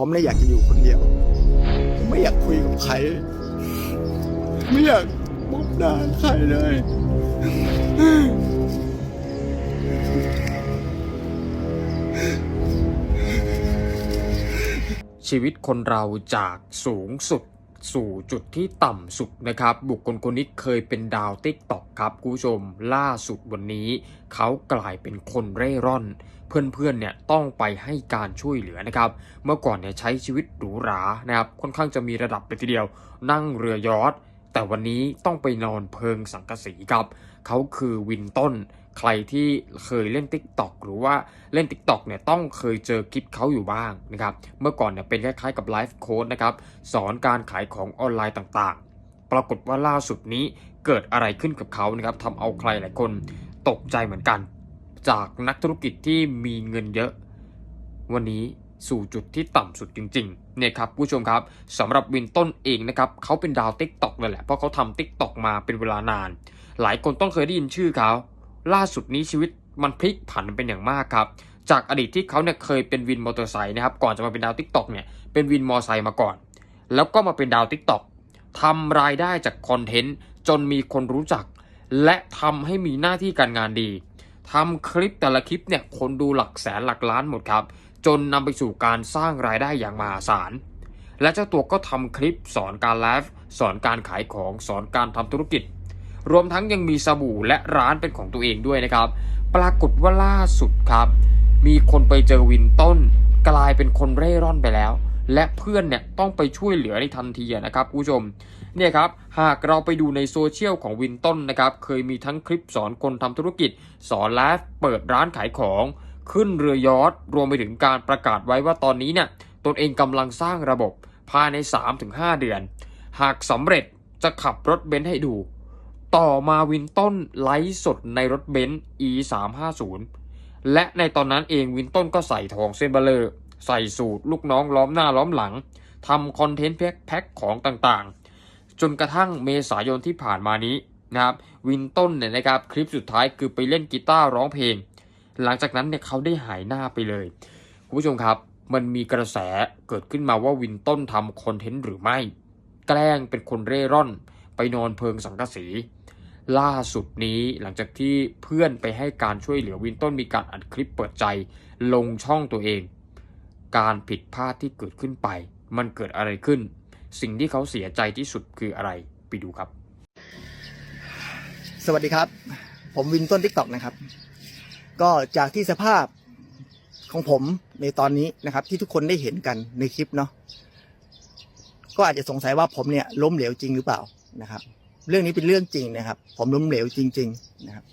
ผมเลยอยากจะอยู่คนเดียว ผมไม่อยากคุยกับใคร ไม่อยากพบหน้าใครเลย ชีวิตคนเราจากสูงสุดสู่จุดที่ต่ำสุดนะครับ บุคคลคนนี้เคยเป็นดาวติ๊กตอกครับคุณผู้ชมล่าสุดวันนี้ เขากลายเป็นคนเร่ร่อน เพื่อนๆเนี่ยต้องไปให้การช่วยเหลือนะครับ เมื่อก่อนเนี่ยใช้ชีวิตหรูหรานะครับค่อนข้างจะมีระดับเลยทีเดียว นั่งเรือยอทแต่วันนี้ต้องไปนอนเพิงสังกะสีครับเขาคือวินต้น ใครที่เคยเล่น Tik t o อกหรือว่าเล่น Tik t o อกเนี่ยต้องเคยเจอคลิปเขาอยู่บ้างนะครับเมื่อก่อนเนี่ยเป็นคล้ายๆกับไลฟ์โค้ดนะครับสอนการขายของออนไลน์ต่างๆ ปรากฏว่าล่าสุดนี้เกิดอะไรขึ้นกับเขานะครับทำเอาใครหลายคนตกใจเหมือนกัน จากนักธุรกิจที่มีเงินเยอะ วันนี้สู่จุดที่ต่ำสุดจริงๆ เนี่ยครับผู้ชมครับสำหรับวินต้นเองนะครับเขาเป็นดาว Tik t o อกเลยแหละ เพราะเขาทำ Tik t o อกมาเป็นเวลานาน หลายคนต้องเคยได้ยินชื่อเขาล่าสุดนี้ชีวิตมันพลิกผันเป็นอย่างมากครับ จากอดีตที่เขาเนี่ยเคยเป็นวินมอเตอร์ไซค์นะครับก่อนจะมาเป็นดาวทิกต็อกเนี่ยเป็นวินมอเตอร์ไซค์มาก่อน แล้วก็มาเป็นดาวทิกต็อกทำรายได้จากคอนเทนต์จนมีคนรู้จัก และทำให้มีหน้าที่การงานดี ทำคลิปแต่ละคลิปเนี่ยคนดูหลักแสนหลักล้านหมดครับ จนนำไปสู่การสร้างรายได้อย่างมหาศาล และเจ้าตัวก็ทำคลิปสอนการไลฟ์สอนการขายของสอนการทำธุรกิจ รวมทั้งยังมีสบู่และร้านเป็นของตัวเองด้วยนะครับ ปรากฏว่าล่าสุดครับ มีคนไปเจอวินต้น กลายเป็นคนเร่ร่อนไปแล้ว และเพื่อนเนี่ยต้องไปช่วยเหลือในทันทีนะครับคุณผู้ชม เนี่ยครับหากเราไปดูในโซเชียลของวินต้นนะครับเคยมีทั้งคลิปสอนคนทำธุรกิจ สอนไลฟ์เปิดร้านขายของขึ้นเรือยอทรวมไปถึงการประกาศไว้ว่าตอนนี้เนี่ยตนเองกำลังสร้างระบบภายใน 3-5 เดือน หากสำเร็จจะขับรถเบนซ์ให้ดู ต่อมาวินต้นไลฟ์สดในรถเบนซ์ E 3 5 0และในตอนนั้นเองวินต้นก็ใส่ทองเส้นเบลเลอร์ใส่สูตรลูกน้องล้อมหน้าล้อมหลังทำคอนเทนต์แพ็คแพ็คของต่างๆ จนกระทั่งเมษายนที่ผ่านมานี้นะครับวินต้นเนี่ยนะครับคลิปสุดท้ายคือไปเล่นกีตาร์ร้องเพลง หลังจากนั้นเนี่ยเขาได้หายหน้าไปเลยคุณผู้ชมครับมันมีกระแสเกิดขึ้นมาว่าวินต้นทำคอนเทนต์หรือไม่ แกล้งเป็นคนเร่ร่อน ไปนอนเพิงสังกะสี ล่าสุดนี้หลังจากที่เพื่อนไปให้การช่วยเหลือวินต้นมีการอัดคลิปเปิดใจ ลงช่องตัวเอง การผิดพลาดที่เกิดขึ้นไป มันเกิดอะไรขึ้น สิ่งที่เขาเสียใจที่สุดคืออะไรไปดูครับ สวัสดีครับ ผมวินต้นทิกตอกนะครับ ก็จากที่สภาพของผมในตอนนี้นะครับ ที่ทุกคนได้เห็นกันในคลิปเนาะก็อาจจะสงสัยว่าผมเนี่ยล้มเหลวจริงหรือเปล่านะครับ เรื่องนี้เป็นเรื่องจริงนะครับ ผมล้มเหลวจริง ๆ นะครับ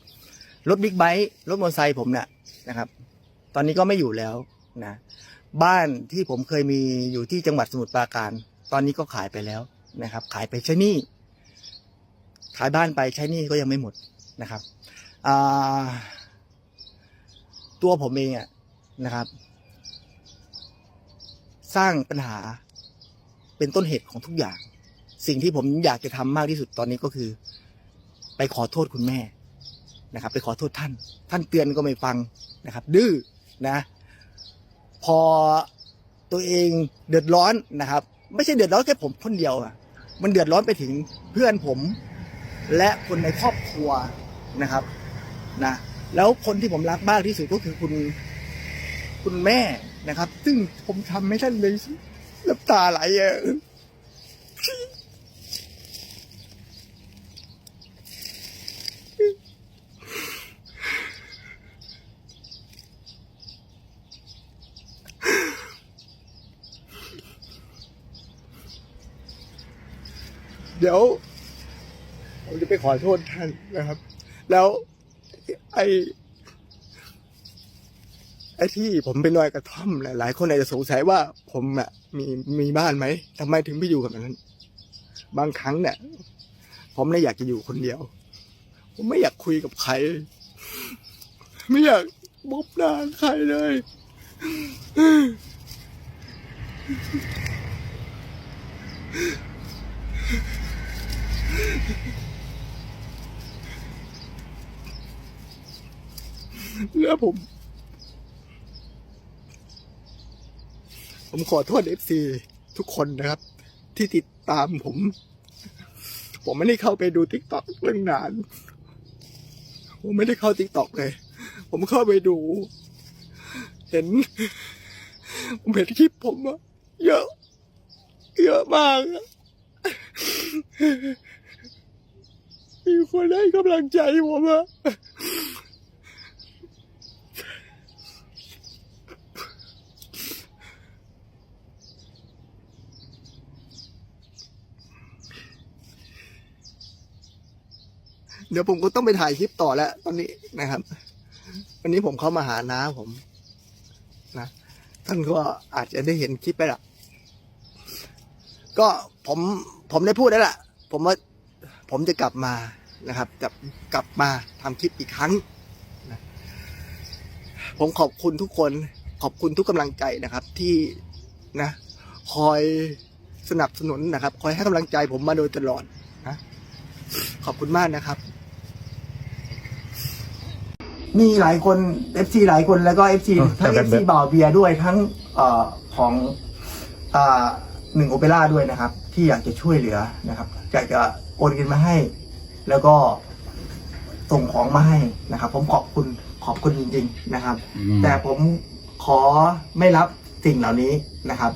รถบิ๊กไบค์รถมอเตอร์ไซค์ผมเนี่ยนะครับ ตอนนี้ก็ไม่อยู่แล้วนะ บ้านที่ผมเคยมีอยู่ที่จังหวัดสมุทรปราการ ตอนนี้ก็ขายไปแล้วนะครับ ขายไปใช้หนี้ ขายบ้านไปใช้หนี้ก็ยังไม่หมดนะครับตัวผมเองอะนะครับ สร้างปัญหาเป็นต้นเหตุของทุกอย่าง สิ่งที่ผมอยากจะทำมากที่สุดตอนนี้ก็คือ ไปขอโทษคุณแม่นะครับ ไปขอโทษท่าน ท่านเตือนก็ไม่ฟังนะครับ ดื้อนะ พอตัวเองเดือดร้อนนะครับ ไม่ใช่เดือดร้อนแค่ผมคนเดียวอะมันเดือดร้อนไปถึงเพื่อนผม และคนในครอบครัวนะครับนะแล้วคนที่ผมรักมากที่สุดก็คือคุณคุณแม่นะครับ ซึ่งผมทำให้ท่านเลยน้ำตาไหลอะ เดี๋ยวผมจะไปขอโทษท่านนะครับ แล้วไอ้ไอ้ที่ผมไปลอยกระท่อมหลายๆคนอาจจะสงสัยว่าผมอะมีมีบ้านไหมทำไมถึงไปอยู่กับมันนั้น บางครั้งเนี่ยผมเลยอยากจะอยู่คนเดียว ผมไม่อยากคุยกับใคร ไม่อยากพบหน้าใครเลย แล้วผม ผมขอโทษเอฟซีทุกคนนะครับ ที่ติดตามผม ผมไม่ได้เข้าไปดูทิกตอกเรื่องนาน ผมไม่ได้เข้าทิกตอกเลย ผมเข้าไปดู เห็น ผมเห็นคลิปผมอะเยอะ เยอะมาก มีคนให้กำลังใจผมอะเดี๋ยวผมก็ต้องไปถ่ายคลิปต่อแล้ว ตอนนี้นะครับ วันนี้ผมเข้ามาหาน้าผม นะท่านก็อาจจะได้เห็นคลิปไปละก็ผมผมได้พูดแล้วล่ะ ผมว่า ผมจะกลับมานะครับกลับกลับมาทำคลิปอีกครั้งนะผมขอบคุณทุกคนขอบคุณทุกกำลังใจนะครับที่นะ คอยสนับสนุนนะครับ คอยให้กำลังใจผมมาโดยตลอดนะขอบคุณมากนะครับ มีหลายคน FC หลายคนแล้วก็ FC อืมทั้งแต่แบบ FC บ่าวเบียร์ด้วยทั้งเอ่อของอ่าหนึ่งโอเปร่าด้วยนะครับ ที่อยากจะช่วยเหลือนะครับอยากจะ โอนเงินมาให้ แล้วก็ส่งของมาให้นะครับ ผมขอบคุณขอบคุณจริง ๆนะครับ แต่ผมขอไม่รับสิ่งเหล่านี้นะครับ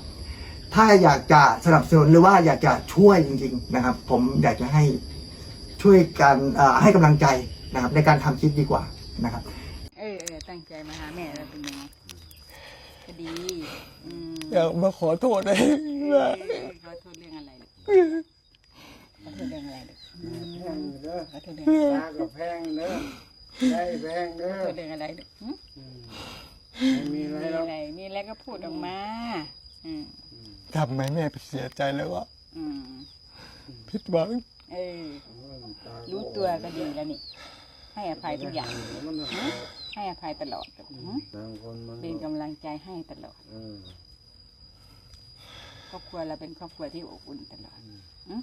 ถ้าอยากจะสนับสนุนหรือว่าอยากจะช่วยจริง ๆ นะครับ ผมอยากจะให้ช่วยกันเอ่อให้กำลังใจนะครับ ในการทำคลิปดีกว่านะครับ เออเออตั้งใจมาหาแม่แล้วเป็นยังไงก็ดีอืมอยากมาขอโทษเลยเออขอโทษเรื่องอะไร ลูกขอโทษเรื่องอะไรลูกอืมขอโทษเรื่องอะไรตากับแพงเด้อได้แพงเด้ขออโทษเรื่องอะไรลูกหึไม่มีอะไรมีหรอกอะไรมีอะไรก็พูดออกมา อืมทำไมแม่เสียใจแล้วก็อืมผิดหวังเออ รู้ตัวก็ดีแล้วนี่ ให้อภัยทุกอย่างหึให้อภัยตลอดลูกหึต่างคนมันเป็นกำลังใจให้ตลอด เออ ครอบครัวเราเป็นครอบครัวที่อบอุ่นตลอดน้ำตา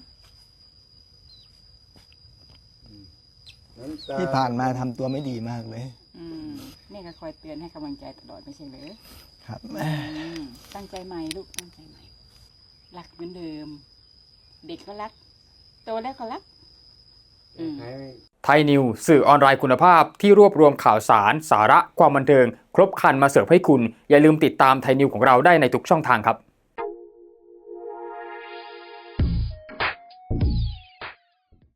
ที่ผ่านมาทำตัวไม่ดีมากเลย อืมแม่ก็คอยเตือนให้กำลังใจตลอดไม่ใช่เหรอครับ อืมตั้งใจใหม่ลูกตั้งใจใหม่รักเหมือนเดิม เด็กก็รัก โตแล้วก็รัก อืมให้ไทยนิวสื่อออนไลน์คุณภาพที่รวบรวมข่าวสาร สาระความบันเทิง ครบครันมาเสิร์ฟให้คุณ อย่าลืมติดตามไทยนิวของเราได้ในทุกช่องทางครับ